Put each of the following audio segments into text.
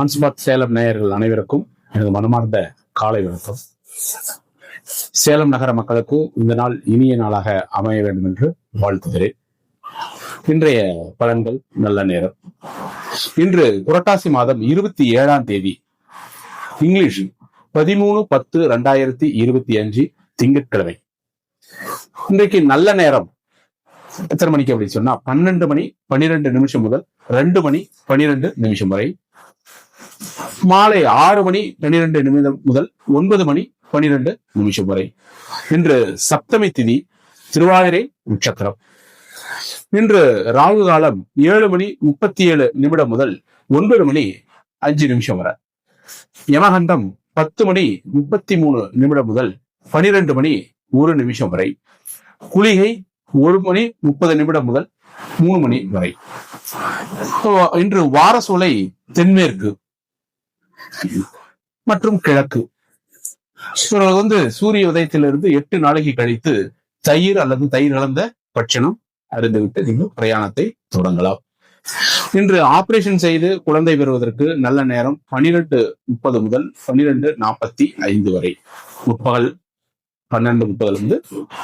ஆன்ஸ்பாட் சேலம் நேயர்கள் அனைவருக்கும் எனது மனமார்ந்த காலை வணக்கம். சேலம் நகர மக்களுக்கு இந்த நாள் இனிய நாளாக அமைய வேண்டும் என்று வாழ்த்துகிறேன். இன்றைய பலன்கள் நல்ல நேரம். இன்று புரட்டாசி மாதம் இருபத்தி ஏழாம் தேதி இங்கிலீஷ் பதிமூணு பத்து ரெண்டாயிரத்தி இருபத்தி அஞ்சு திங்கட்கிழமை. இன்றைக்கு நல்ல நேரம். எத்தனை மணிக்கு அப்படி சொன்னா பன்னெண்டு மணி பன்னிரெண்டு நிமிஷம் முதல் ரெண்டு மணி பன்னிரெண்டு நிமிஷம் வரை மாலை ஆறு மணி பன்னிரெண்டு நிமிடம் முதல் ஒன்பது மணி பன்னிரெண்டு நிமிஷம் வரை. இன்று சப்தமி திதி திருவாதிரை நட்சத்திரம். இன்று ராகு காலம் ஏழு மணி முப்பத்தி ஏழு நிமிடம் முதல் ஒன்பது மணி அஞ்சு நிமிஷம் வரை. யமகண்டம் பத்து மணி முப்பத்தி மூணு நிமிடம் முதல் பனிரெண்டு மணி ஒரு நிமிஷம் வரை. குளிகை ஒரு மணி முப்பது நிமிடம் முதல் மூணு மணி வரை. இன்று வாரசூலை தென்மேற்கு. மற்றும் கிழக்கு. இவர்கள் வந்து சூரிய உதயத்திலிருந்து எட்டு நாளைக்கு கழித்து தயிர் அல்லது தயிர் கலந்த பட்சணம் அறிந்துவிட்டு நீங்கள் பிரயாணத்தை தொடங்கலாம். இன்று ஆபரேஷன் செய்து குழந்தை பெறுவதற்கு நல்ல நேரம் பனிரெண்டு முப்பது முதல் பன்னிரெண்டு நாற்பத்தி ஐந்து வரை. முற்பகல் பன்னெண்டு முப்பதுலேருந்து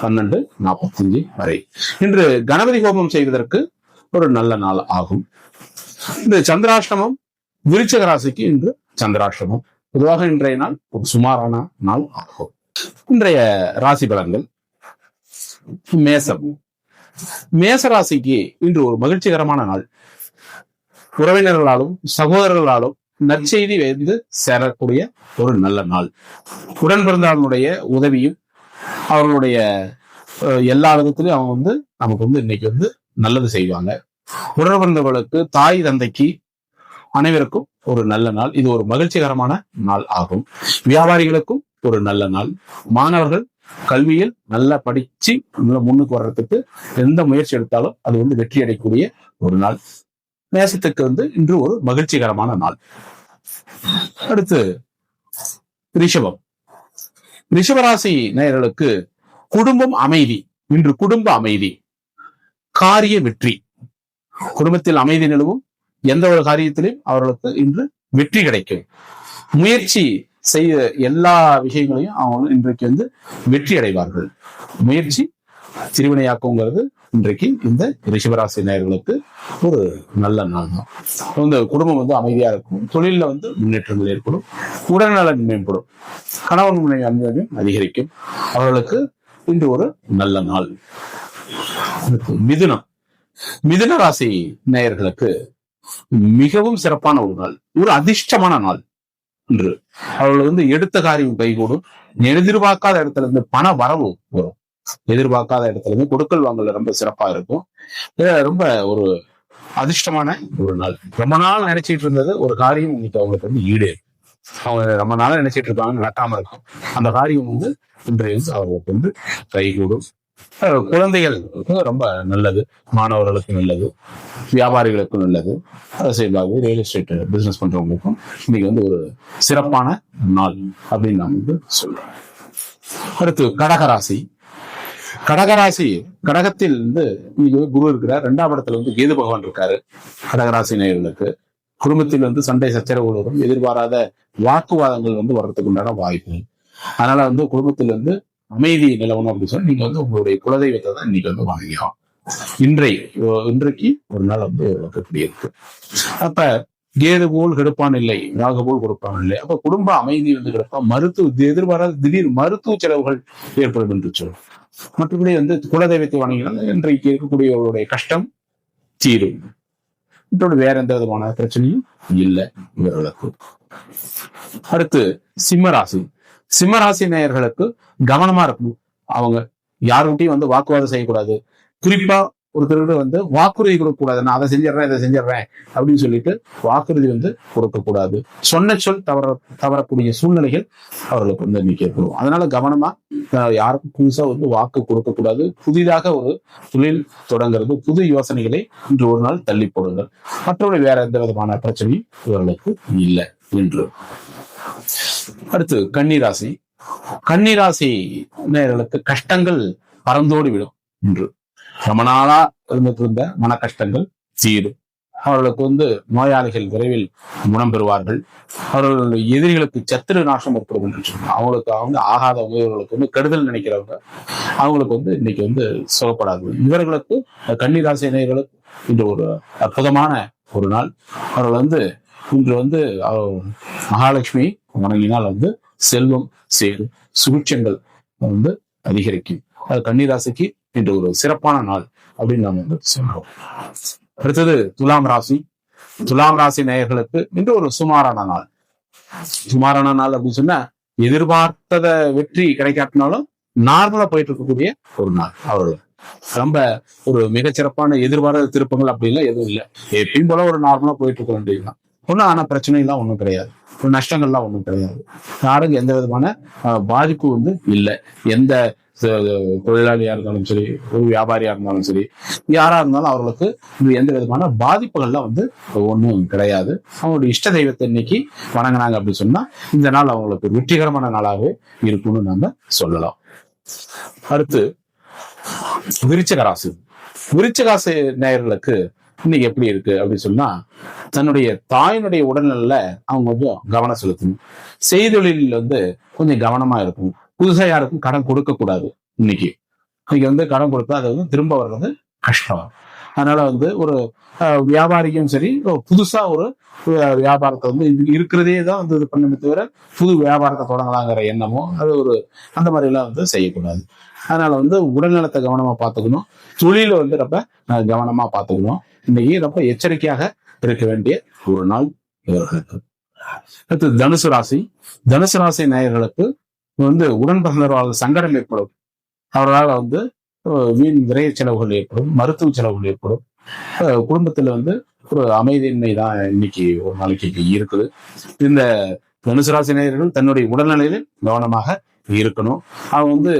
பன்னெண்டு நாற்பத்தஞ்சு வரை. இன்று கணபதி ஹோமம் செய்வதற்கு ஒரு நல்ல நாள் ஆகும். இந்த சந்திராஷ்டமம் விருச்சக ராசிக்கு இன்று சந்திராஷ்டமம். பொதுவாக இன்றைய நாள் ஒரு சுமாரான நாள் ஆகும். இன்றைய ராசி பலன்கள் மேசம். மேச ராசிக்கு இன்று ஒரு மகிழ்ச்சிகரமான நாள். உறவினர்களாலும் சகோதரர்களாலும் நற்செய்தி வந்து சேரக்கூடிய ஒரு நல்ல நாள். உடன் பிறந்தவர்களுடைய உதவியும் அவர்களுடைய எல்லா விதத்திலையும் அவங்க வந்து நமக்கு வந்து இன்னைக்கு வந்து நல்லது செய்வாங்க. உடன் பிறந்தவர்களுக்கு தாய் தந்தைக்கு அனைவருக்கும் ஒரு நல்ல நாள். இது ஒரு மகிழ்ச்சிகரமான நாள் ஆகும். வியாபாரிகளுக்கும் ஒரு நல்ல நாள். மாணவர்கள் கல்வியில் நல்லா படிச்சு நல்லா முன்னுக்கு வர்றதுக்கு எந்த முயற்சி எடுத்தாலும் அது வந்து வெற்றி அடையக்கூடிய ஒரு நாள். நேசத்துக்கு வந்து இன்று ஒரு மகிழ்ச்சிகரமான நாள். அடுத்து ரிஷபம். ரிஷபராசி நேயர்களுக்கு குடும்பம் அமைதி. இன்று குடும்ப அமைதி. காரிய வெற்றி. குடும்பத்தில் அமைதி நிலவும். எந்த ஒரு காரியத்திலும் அவர்களுக்கு இன்று வெற்றி கிடைக்கும். முயற்சி செய்ய எல்லா விஷயங்களையும் அவங்க இன்றைக்கு வந்து வெற்றி அடைவார்கள். முயற்சி திருவினையாக்குங்கிறது இன்றைக்கு இந்த ரிஷபராசி நேயர்களுக்கு ஒரு நல்ல நாள் தான். இந்த குடும்பம் வந்து அமைதியா இருக்கும். தொழில்ல வந்து முன்னேற்றங்கள் ஏற்படும். உடல்நலன் மேம்படும். கணவன் மனைவி அன்பையும் அதிகரிக்கும். அவர்களுக்கு இன்று ஒரு நல்ல நாள். மிதுனம். மிதுன ராசி நேயர்களுக்கு மிகவும் சிறப்பான ஒரு நாள் ஒரு அதிர்ஷ்டமான நாள் என்று. அவர்கள் வந்து எடுத்த காரியம் கைகூடும். எதிர்பார்க்காத இடத்துல இருந்து பண வரவு வரும். எதிர்பார்க்காத இடத்துல இருந்து கொடுக்கல் வாங்கல ரொம்ப சிறப்பா இருக்கும். ரொம்ப ஒரு அதிர்ஷ்டமான ஒரு நாள். ரொம்ப நாள் நினைச்சிட்டு இருந்தது ஒரு காரியம் இன்னைக்கு அவங்களுக்கு வந்து ஈடு. அவங்க ரொம்ப நாளா நினைச்சிட்டு இருக்காங்க நடக்காம இருக்கும் அந்த காரியம் வந்து இன்றைய அவர்களுக்கு வந்து கைகூடும். குழந்தைகள் ரொம்ப நல்லது. மாணவர்களுக்கு நல்லது. வியாபாரிகளுக்கும் நல்லது. அரசியல்வாதி ரியல் எஸ்டேட் பிசினஸ் பண்றவங்களுக்கும் இன்னைக்கு வந்து ஒரு சிறப்பான நாள் அப்படின்னு நான் வந்து சொல்றேன். அடுத்து கடகராசி. கடகராசி கடகத்தில் வந்து இன்னைக்கு குரு இருக்கிறார். ரெண்டாம் இடத்துல வந்து கேது பகவான் இருக்காரு. கடகராசி நேயர்களுக்கு குடும்பத்தில் வந்து சண்டை சச்சரவுகள் வரும் எதிர்பாராத வாக்குவாதங்கள் வந்து வர்றதுக்கு உண்டான வாய்ப்பு. அதனால வந்து குடும்பத்தில் வந்து அமைதி நிலவணும் அப்படின்னு சொல்லி நீங்க வந்து உங்களுடைய குலதெய்வத்தை தான் இன்னைக்கு வந்து வாங்கிக்கலாம் இன்றை இன்றைக்கு ஒரு நாள் வந்து வைக்கக்கூடிய இருக்கு. அப்ப கேது போல் கெடுப்பான் இல்லை ராகு போல் கொடுப்பான் இல்லை. அப்ப குடும்ப அமைதி வந்து கிடப்பா மருத்துவ எதிர்பாராத திடீர் மருத்துவ செலவுகள் ஏற்படும் என்று சொல்லும் மற்றபடி வந்து குலதெய்வத்தை வணங்கினால் இன்றைக்கு இருக்கக்கூடியவர்களுடைய கஷ்டம் தீரும். மற்றபடி வேற எந்த விதமான பிரச்சனையும் இல்லை இவர்களுக்கு அடுத்து சிம்மராசி சிம்மராசி நேயர்களுக்கு கவனமா இருக்கணும். அவங்க யாருக்கிட்டையும் வந்து வாக்குவாதம் செய்யக்கூடாது. குறிப்பா ஒருத்தருக்கு வந்து வாக்குறுதி கொடுக்கக்கூடாது. நான் அதை செஞ்சிடறேன் இதை செஞ்சிடறேன் அப்படின்னு சொல்லிட்டு வாக்குறுதி வந்து கொடுக்கக்கூடாது. சொன்ன சொல் தவற தவறக்கூடிய சூழ்நிலைகள் அவர்களுக்கு வந்து நிற்கப்படும் அதனால கவனமா யாருக்கும் புதுசா வந்து வாக்கு கொடுக்கக்கூடாது. புதிதாக ஒரு தொழில் தொடங்குறது புது யோசனைகளை இன்று ஒரு நாள் தள்ளி போடுங்கள். மற்றபடி வேற எந்த விதமான பிரச்சனையும் இவர்களுக்கு இல்லை என்று அடுத்து கன்னிராசி. கன்னிராசி நேர்களுக்கு கஷ்டங்கள் பறந்தோடி விடும். என்று ரொம்ப நாளா இருந்துட்டு இருந்த மன கஷ்டங்கள் தீரும். அவர்களுக்கு வந்து நோயாளிகள் விரைவில் குணம் பெறுவார்கள் அவர்கள் எதிரிகளுக்கு சத்துரு நாசம் ஏற்படும் என்று அவங்களுக்கு அவங்க ஆகாத இவர்களுக்கு வந்து கெடுதல் நினைக்கிறவங்க அவங்களுக்கு வந்து இன்னைக்கு வந்து சுகப்படாது இவர்களுக்கு கன்னிராசி நேயர்களுக்கு இன்று ஒரு அற்புதமான ஒரு நாள். அவர்கள் வந்து இன்று வந்து மகாலட்சுமி வணங்கினால் வந்து செல்வம் சேரும் சுபிட்சங்கள் வந்து அதிகரிக்கும். அது கன்னிராசிக்கு இன்று ஒரு சிறப்பான நாள் அப்படின்னு நம்ம வந்து சொல்றோம். அடுத்தது துலாம் ராசி. துலாம் ராசி நேயர்களுக்கு இன்று ஒரு சுமாரான நாள். சுமாரான நாள் அப்படின்னு சொன்னா எதிர்பார்த்தத வெற்றி கிடைக்காட்டினாலும் நார்மலா போயிட்டு இருக்கக்கூடிய ஒரு நாள். அவர்கள் ரொம்ப ஒரு மிகச்சிறப்பான எதிர்பாராத திருப்பங்கள் அப்படிலாம் எதுவும் இல்லை. எப்பயும் போல ஒரு நார்மலா போயிட்டு இருக்க வேண்டியதுதான். ஒன்றும் ஆனால் பிரச்சனை எல்லாம் ஒன்றும் கிடையாது. ஒரு நஷ்டங்கள்லாம் ஒன்றும் கிடையாது. யாருக்கும் எந்த விதமான பாதிப்பு வந்து இல்லை. எந்த தொழிலாளியா இருந்தாலும் சரி ஒரு வியாபாரியா இருந்தாலும் சரி யாரா இருந்தாலும் அவர்களுக்கு எந்த விதமான பாதிப்புகள்லாம் வந்து ஒன்றும் கிடையாது. அவங்களுடைய இஷ்ட தெய்வத்தை இன்னைக்கு வணங்கினாங்க அப்படின்னு சொன்னா இந்த நாள் அவங்களுக்கு வெற்றிகரமான நாளாகவே இருக்கும்னு நம்ம சொல்லலாம். அடுத்து விருச்சக ராசி நேயர்களுக்கு இன்னைக்கு எப்படி இருக்கு அப்படின்னு சொன்னா தன்னுடைய தாயினுடைய உடல்நல அவங்க கொஞ்சம் கவனம் செலுத்தணும். செய்தொழிலில் வந்து கொஞ்சம் கவனமா இருக்கும் புதுசா யாருக்கும் கடன் கொடுக்க கூடாது இன்னைக்கு. இன்னைக்கு வந்து கடன் கொடுத்தா அது வந்து திரும்ப வர்றது கஷ்டம். அதனால வந்து ஒரு அஹ், வியாபாரிக்கும் சரி புதுசா ஒரு வியாபாரத்தை வந்து இருக்கிறதே தான் வந்து இது பண்ணுமே தவிர புது வியாபாரத்தை தொடங்கலாங்கிற எண்ணமோ அது ஒரு அந்த மாதிரி எல்லாம் வந்து செய்யக்கூடாது. அதனால வந்து உடல்நலத்தை கவனமா பார்த்துக்கணும். தொழில வந்து ரொம்ப கவனமா பார்த்துக்கணும். இன்னைக்கு ரொம்ப எச்சரிக்கையாக இருக்க வேண்டிய ஒரு நாள் அடுத்து தனுசு ராசி. தனுசு ராசி நேயர்களுக்கு வந்து உடன் பிறந்தவர்களால் சங்கடம் ஏற்படும். அவர்களால் வந்து வீண் விரைய செலவுகள் ஏற்படும் மருத்துவ செலவுகள் ஏற்படும். குடும்பத்துல வந்து ஒரு அமைதியின்மை தான் இன்னைக்கு ஒரு நாளைக்கு இருக்குது. இந்த தனுசு ராசி நேயர்கள் தன்னுடைய உடல்நிலையில கவனமாக இருக்கணும். அவன் வந்து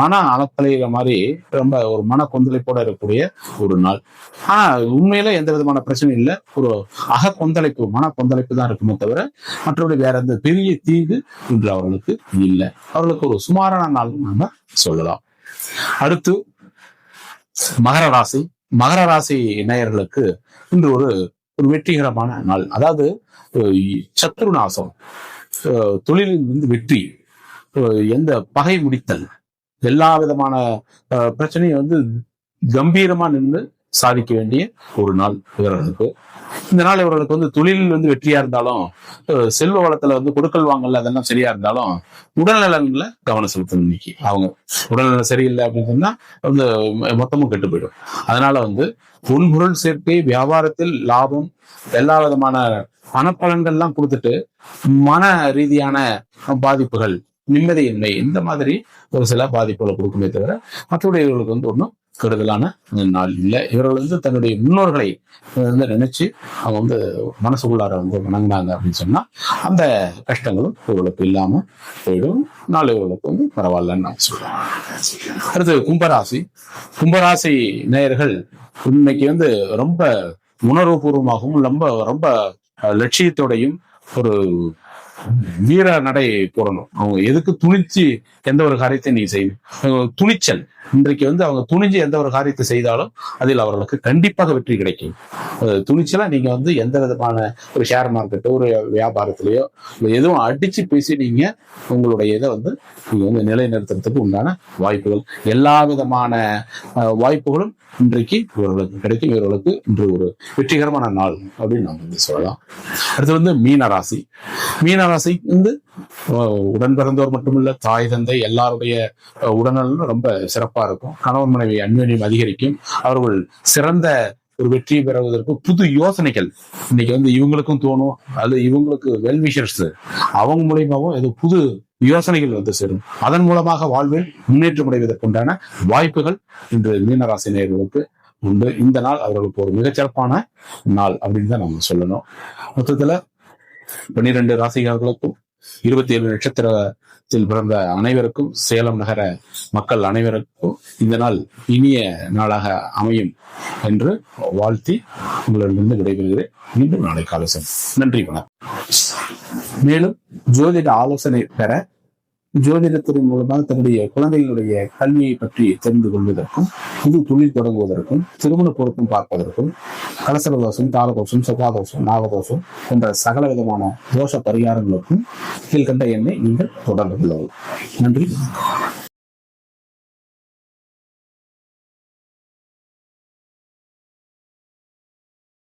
மன அலக்கலைகிற மாதிரி ரொம்ப ஒரு மன கொந்தளிப்போட இருக்கக்கூடிய ஒரு நாள். ஆனா உண்மையில எந்த விதமான பிரச்சனையும் இல்லை. ஒரு அக கொந்தளிப்பு மன கொந்தளிப்பு தான் இருக்குமே தவிர மற்றபடி வேற எந்த பெரிய தீங்கு இன்று அவர்களுக்கு இல்லை. அவர்களுக்கு ஒரு சுமாரான நாள் நாம சொல்லலாம். அடுத்து மகர ராசி. மகர ராசி நேயர்களுக்கு இன்று ஒரு ஒரு வெற்றிகரமான நாள். அதாவது சத்ருநாசம். தொழிலில் வந்து வெற்றி. எந்த பகை முடித்தல். எல்லா விதமான பிரச்சனையும் வந்து கம்பீரமா நின்று சாதிக்க வேண்டிய ஒரு நாள் இவர்களுக்கு இந்த நாள் இவர்களுக்கு வந்து தொழிலில் வந்து வெற்றியா இருந்தாலும் செல்வ வளத்துல வந்து கொடுக்கல் வாங்கல அதெல்லாம் சரியா இருந்தாலும் உடல்நலன்ல கவனம் செலுத்தணும் இன்னைக்கு. அவங்க உடல்நலம் சரியில்லை அப்படின்னு சொன்னா வந்து மொ- மொத்தமும் கெட்டு போயிடும். அதனால வந்து பொன்பொருள் சேர்க்கை வியாபாரத்தில் லாபம் எல்லா விதமான பணப்பலன்கள்லாம் கொடுத்துட்டு மன ரீதியான பாதிப்புகள் நிம்மதியின்மை இந்த மாதிரி ஒரு சில பாதிப்புகளை கொடுக்குமே தவிர மற்றபடி இவர்களுக்கு வந்து ஒன்றும் கெடுதலான நாள் இல்லை. இவர்கள் வந்து தன்னுடைய முன்னோர்களை வந்து நினைச்சு அவங்க வந்து மனசுக்குள்ளார வந்து வணங்கினாங்க அப்படின்னு சொன்னா அந்த கஷ்டங்களும் இவர்களுக்கு இல்லாம போயிடும். நாள் இவர்களுக்கு வந்து பரவாயில்லன்னு நான் சொல்றேன். அடுத்து கும்பராசி. கும்பராசி நேயர்கள் இன்னைக்கு வந்து ரொம்ப உணர்வுபூர்வமாகவும் ரொம்ப ரொம்ப லட்சியத்தோடையும் ஒரு வீர நடை போடணும் அவங்க எதுக்கு துணிச்சு எந்த ஒரு காரியத்தை நீ செய்யணும் துணிச்சல். இன்றைக்கு வந்து அவங்க துணிஞ்சு எந்த ஒரு காரியத்தை செய்தாலும் அதில் அவர்களுக்கு கண்டிப்பாக வெற்றி கிடைக்கும். துணிச்சலா நீங்க வந்து எந்த விதமான ஒரு ஷேர் மார்க்கெட்டோ ஒரு வியாபாரத்திலேயோ எதுவும் அடிச்சு பேசி நீங்க உங்களுடைய இதை வந்து நீங்க வந்து நிலைநிறுத்துறதுக்கு உண்டான வாய்ப்புகள். எல்லா விதமான வாய்ப்புகளும் இன்றைக்கு இவர்களுக்கு கிடைக்கும். இவர்களுக்கு இன்று ஒரு வெற்றிகரமான நாள் அப்படின்னு நம்ம வந்து சொல்லலாம். அடுத்து வந்து மீன ராசி மீன வந்து உடன் பிறந்தோர் மட்டுமில்ல தாய் தந்தை எல்லாருடைய உடல்நலம் ரொம்ப சிறப்பா இருக்கும். கணவன் மனைவி அந்யோன்யம் அதிகரிக்கும். அவர்கள் சிறந்த ஒரு வெற்றி பெறுவதற்கு புது யோசனைகள். இன்னைக்கு வந்து இவங்களுக்கும் தோணும். அது இவங்களுக்கு வெல்விஷர்ஸ் அவங்க மூலியமாவும் ஏதோ புது யோசனைகள் வந்து சேரும். அதன் மூலமாக வாழ்வில் முன்னேற்றம் அடைவதற்குண்டான வாய்ப்புகள் இன்று மீனராசி நேர்களுக்கு உண்டு. இந்த நாள் அவர்களுக்கு ஒரு மிகச்சிறப்பான நாள் அப்படின்னு தான் நம்ம சொல்லணும். மொத்தத்துல பன்னிரண்டு ராசிகாரர்களுக்கும் இருபத்தி ஏழு நட்சத்திரத்தில் பிறந்த அனைவருக்கும் சேலம் நகர மக்கள் அனைவருக்கும் இந்த நாள் இனிய நாளாக அமையும் என்று வாழ்த்தி உங்களிடமிருந்து விடைபெறுகிறேன் மீண்டும் நாளை காலை சந்திப்போம். நன்றி வணக்கம் மேலும் ஜோதிட ஆலோசனை பெற ஜோதிடத்தின் மூலமாக தன்னுடைய குழந்தைகளுடைய கல்வியை பற்றி தெரிந்து கொள்வதற்கும் புது தொழில் தொடங்குவதற்கும் திருமண பொருத்தம் பார்ப்பதற்கும் கலசர தோஷம் தாரதோஷம் செவ்வாதோஷம் நாகதோஷம் போன்ற சகல விதமான தோஷ பரிகாரங்களுக்கும் கீழ்கண்ட எண்ணை நீங்கள் தொடர்பு கொள்ளவும். நன்றி.